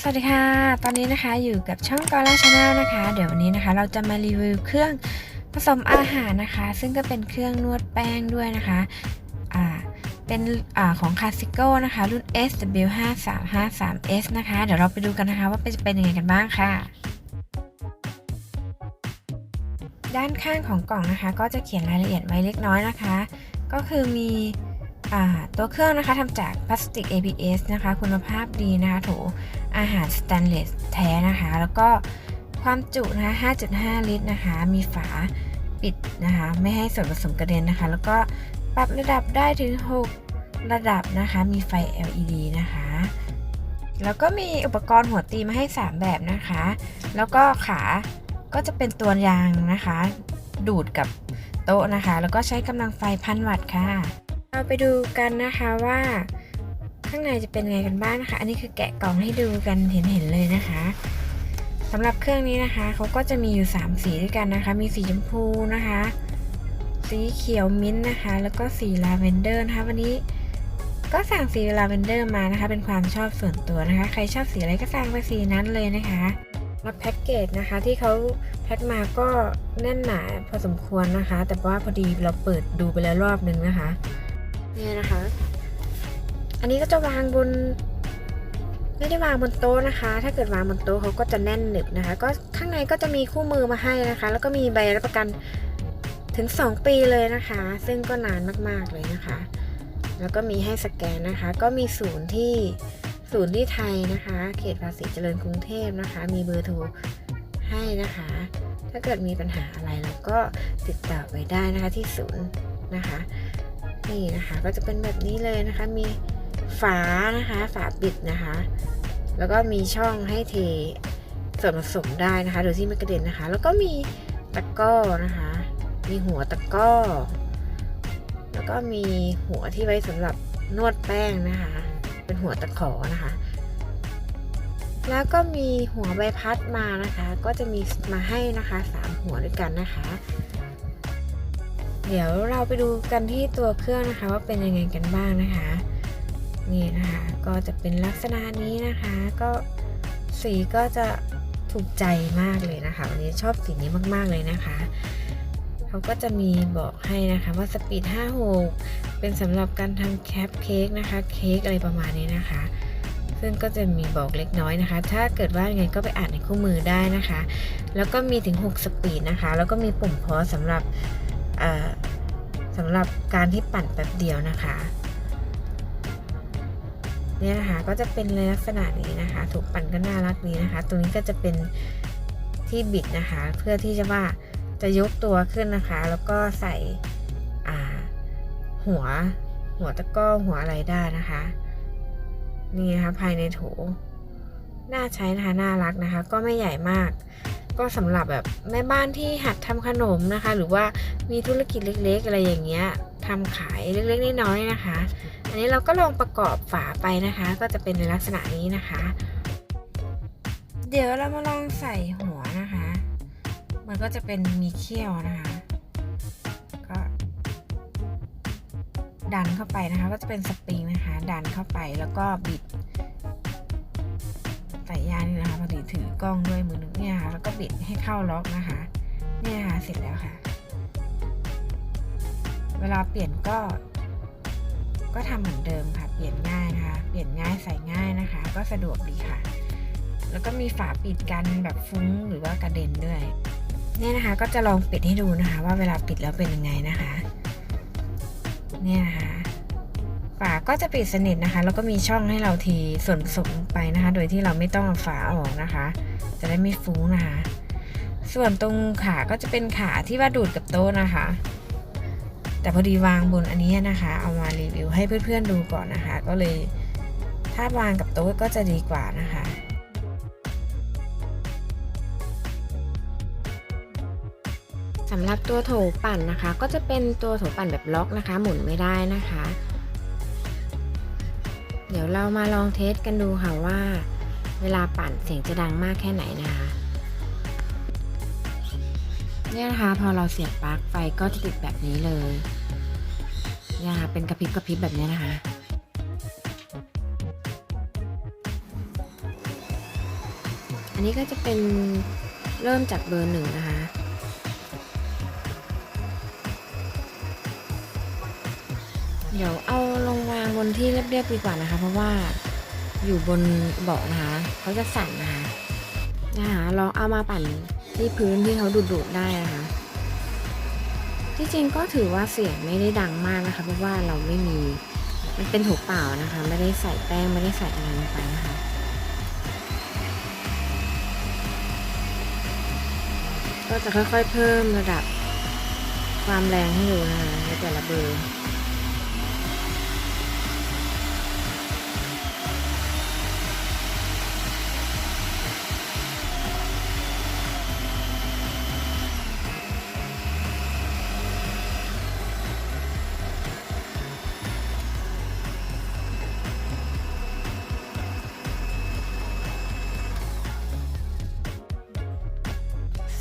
สวัสดีค่ะ ตอนนี้นะคะอยู่กับช่องกอล่าชาแนลนะคะ เดี๋ยววันนี้นะคะ เราจะมารีวิวเครื่องผสมอาหารนะคะ ซึ่งก็เป็นเครื่องนวดแป้งด้วยนะคะอ่าเป็นอของ c a s i c o นะคะ รุ่น SW5353S นะคะ เดี๋ยวเราไปดูกันนะคะว่าจะเป็นยังไงกันบ้างค่ะ ด้านข้างของกล่องนะคะ ก็จะเขียนรายละเอียดไว้เล็กน้อยนะคะ ก็คือมี ตัวเครื่องนะคะทำจากพลาสติก ABS นะคะ คุณภาพดีนะคะโถอาหารสแตนเลสแท้นะคะ แล้วก็ความจุนะคะ 5.5 ลิตรนะคะ มีฝาปิดนะคะ ไม่ให้ส่วนผสมกระเด็นนะคะ แล้วก็ปรับระดับได้ถึง 6 ระดับนะคะ มีไฟ LED นะคะ แล้วก็มีอุปกรณ์หัวตีมาให้ 3 แบบนะคะ แล้วก็ขาก็จะเป็นตัวยางนะคะ ดูดกับโต๊ะนะคะ แล้วก็ใช้กำลังไฟพันวัตต์ค่ะ เราไปดูกันนะคะว่าข้างในจะเป็นไงกันบ้างนะคะ อันนี้คือแกะกล่องให้ดูกันเห็นๆเลยนะคะสำหรับเครื่องนี้นะคะเขาก็จะมีอยู่ 3 สีด้วยกันนะคะ มีสีชมพูนะคะ สีเขียวมิ้นท์นะคะ แล้วก็สีลาเวนเดอร์นะคะ วันนี้ก็สั่งสีลาเวนเดอร์มานะคะ เป็นความชอบส่วนตัวนะคะ ใครชอบสีอะไรก็สั่งไปสีนั้นเลยนะคะแล้วแพ็กเกจนะคะที่เขาแพ็คมาก็แน่นหนาพอสมควรนะคะ แต่ว่าพอดีเราเปิดดูไปแล้วรอบนึงนะคะ เนี่ยนะคะ อันนี้ก็จะวางบน ไม่ได้วางบนโต๊ะนะคะ ถ้าเกิดวางบนโต๊ะเขาก็จะแน่นหนึบนะคะ ก็ข้างในก็จะมีคู่มือมาให้นะคะ แล้วก็มีใบรับประกันถึง 2 ปีเลยนะคะ ซึ่งก็นานมากๆเลยนะคะ แล้วก็มีให้สแกนนะคะ ก็มีศูนย์ที่ศูนย์ที่ไทยนะคะ เขตภาษีเจริญกรุงเทพนะคะ มีเบอร์โทรให้นะคะ ถ้าเกิดมีปัญหาอะไรเราก็ติดต่อไปได้นะคะที่ศูนย์นะคะ นี่นะคะก็จะเป็นแบบนี้เลยนะคะ มีฝานะคะ ฝาปิดนะคะ แล้วก็มีช่องให้เทส่วนผสมได้นะคะ โดยที่ไม่กระเด็นนะคะ แล้วก็มีตะก้อนะคะ มีหัวตะก้อ แล้วก็มีหัวที่ไว้สำหรับนวดแป้งนะคะ เป็นหัวตะขอนะคะ แล้วก็มีหัวใบพัดมานะคะ ก็จะมีมาให้นะคะสามหัวด้วยกันนะคะ เดี๋ยวเราไปดูกันที่ตัวเครื่องนะคะว่าเป็นยังไงกันบ้างนะคะ นี่นะคะก็จะเป็นลักษณะนี้นะคะ ก็สีก็จะถูกใจมากเลยนะคะวันนี้ชอบสีนี้มากๆเลยนะคะเขาก็จะมีบอกให้นะคะว่าสปีด56 เป็นสำหรับการทำแคปเค้กนะคะเค้กอะไรประมาณนี้นะคะ ซึ่งก็จะมีบอกเล็กน้อยนะคะ ถ้าเกิดว่ายังไงก็ไปอ่านในคู่มือได้นะคะ แล้วก็มีถึง 6 สปีดนะคะ แล้วก็มีปุ่มพอสำหรับ สำหรับการที่ปั่นแป๊บเดียวนะคะเนี่ยนะคะก็จะเป็นลักษณะนี้นะคะ ถูกปั่นก็น่ารักนี้นะคะ ตรงนี้ก็จะเป็นที่บิดนะคะ เพื่อที่จะว่าจะยกตัวขึ้นนะคะ แล้วก็ใส่หัวหัวตะก้อหัวอะไรได้นะคะ นี่นะคะภายในโถน่าใช้นะคะน่ารักนะคะ ก็ไม่ใหญ่มาก ก็สำหรับแบบแม่บ้านที่หัดทำขนมนะคะ หรือว่ามีธุรกิจเล็ก ๆ อะไรอย่างเงี้ยทำขายเล็กๆน้อยๆนะคะ อันนี้เราก็ลองประกอบฝาไปนะคะ ก็จะเป็นในลักษณะนี้นะคะ เดี๋ยวเรามาลองใส่หัวนะคะ มันก็จะเป็นมีเขี้ยวนะคะ ก็ดันเข้าไปนะคะ ก็จะเป็นสปริงนะคะ ดันเข้าไปแล้วก็บิด ยางนี่นะคะพอดีถือกล้องด้วยมือหนึ่งเนี่ยค่ะแล้วก็บิดให้เข้าล็อกนะคะ เนี่ยค่ะเสร็จแล้วค่ะ เวลาเปลี่ยนก็ ก็ทำเหมือนเดิมค่ะ เปลี่ยนง่ายนะคะ เปลี่ยนง่ายใส่ง่ายนะคะ ก็สะดวกดีค่ะ แล้วก็มีฝาปิดกันแบบฟุ้งหรือว่ากระเด็นด้วยเนี่ยนะคะ ก็จะลองปิดให้ดูนะคะ ว่าเวลาปิดแล้วเป็นยังไงนะคะ เนี่ยนะคะ ฝาก็จะปิดสนิทนะคะ แล้วก็มีช่องให้เราทีส่วนผสมไปนะคะ โดยที่เราไม่ต้องเอาฝาออกนะคะ จะได้ไม่ฟุ้งนะคะ ส่วนตรงขาก็จะเป็นขาที่ว่าดูดกับโต๊ะนะคะ แต่พอดีวางบนอันนี้นะคะ เอามารีวิวให้เพื่อนๆดูก่อนนะคะ ก็เลยถ้าวางกับโต๊ะก็จะดีกว่านะคะสำหรับตัวโถปั่นนะคะ ก็จะเป็นตัวโถปั่นแบบล็อกนะคะ หมุนไม่ได้นะคะ เดี๋ยวเรามาลองเทสกันดูค่ะว่า เวลาปั่นเสียงจะดังมากแค่ไหนนะคะ เนี่ยนะคะพอเราเสียบปลั๊กไฟก็จะติดแบบนี้เลยเนี่ยค่ะเป็นกระพริบกระพริบแบบนี้นะคะอันนี้ก็จะเป็นเริ่มจากเบอร์หนึ่งนะคะ เดี๋ยวเอาลงวางบนที่เรียบๆดีกว่านะคะ เพราะว่าอยู่บนเบาะนะคะเขาจะสั่นนะคะนะคะลองเอามาปั่นที่พื้นที่เขาดูดๆได้นะคะที่จริงก็ถือว่าเสียงไม่ได้ดังมากนะคะ เพราะว่าเราไม่มีมันเป็นถูเปล่านะคะ ไม่ได้ใส่แป้งไม่ได้ใส่อะไรลงไปนะคะก็จะค่อยๆเพิ่มระดับความแรงให้ดูนะคะในแต่ละเบอร์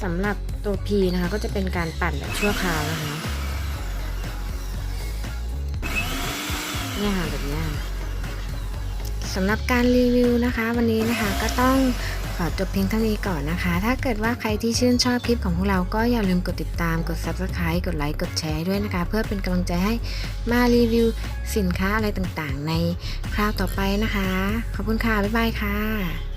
สำหรับตัว P นะคะก็จะเป็นการปั่นแบบชั่วคราวนะคะเนี่ยค่ะแบบนี้ค่ะสำหรับการรีวิวนะคะ วันนี้นะคะก็ต้องขอจบเพียงเท่านี้ก่อนนะคะ ถ้าเกิดว่าใครที่ชื่นชอบคลิปของพวกเราก็อย่าลืมกดติดตาม กด Subscribe กดไลค์ กดแชร์ด้วยนะคะ เพื่อเป็นกำลังใจให้มารีวิวสินค้าอะไรต่างๆ ในคราวต่อไปนะคะ ขอบคุณค่ะ บ๊ายบายค่ะ